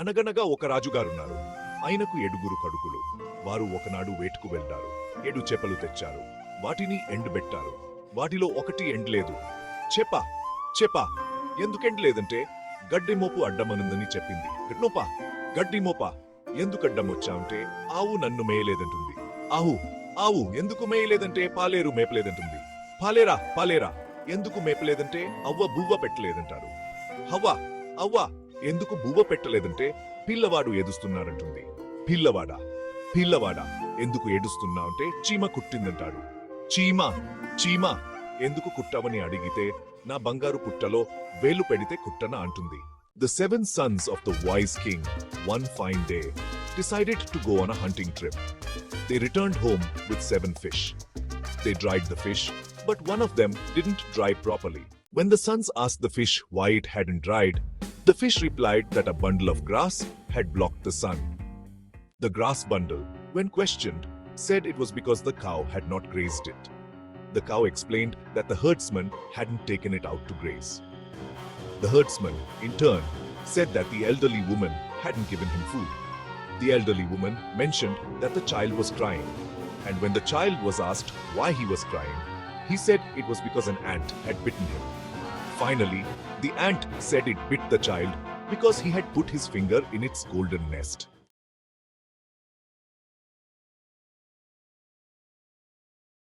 అనగనగా ఒక రాజుగారున్నారు. ఆయనకు ఏడుగురు కడుకులు వారు ఒకనాడు వేటుకు వెళ్ళారు. ఏడు చేపలు తెచ్చారు. వాటిని ఎండబెట్టారు వాటిలో ఒకటి ఎండలేదు చెప్ప చెప్ప ఎందుకు ఎండలేదంటే గడ్డి మోపు అడ్డమనుందని చెప్పింది. నోపా గడ్డి మోప ఎందుకు అడ్డం ఆవు నన్ను మేయలేదంటుంది. ఆవు ఆవు ఎందుకు మేయలేదంటే పాలేరు మేపలేదంటుంది. పాలేరా పాలేరా ఎందుకు మేపలేదంటే అవ్వ బువ్వ పెట్టలేదంటారు. హవ్వ అవ్వ ఎందుకు బువ్వ పెట్టలేదంటే పిల్లవాడు ఏడుస్తున్నాడంటుంది పిల్లవాడా? పిల్లవాడా? ఎందుకు ఏడుస్తున్నా అంటే చీమ కుట్టిందంటాడు. చీమ చీమ ఎందుకు కుట్టావని అడిగితే నా బంగారు పుట్టలో వేలు పెడితే కుట్టన అంటుంది. The seven sons of the wise king one fine day decided to go on a hunting trip they returned home with seven fish they dried the fish but one of them didn't dry properly when the sons as the fish why it hadn't dried the fish replied that a bundle of grass had blocked the sun. The grass bundle, when questioned, said it was because the cow had not grazed it. The cow explained that the herdsman hadn't taken it out to graze. The herdsman, in turn, said that the elderly woman hadn't given him food. The elderly woman mentioned that the child was crying, and when the child was asked why he was crying, he said it was because an ant had bitten him. Finally, the ant said it bit the child because he had put his finger in its golden nest.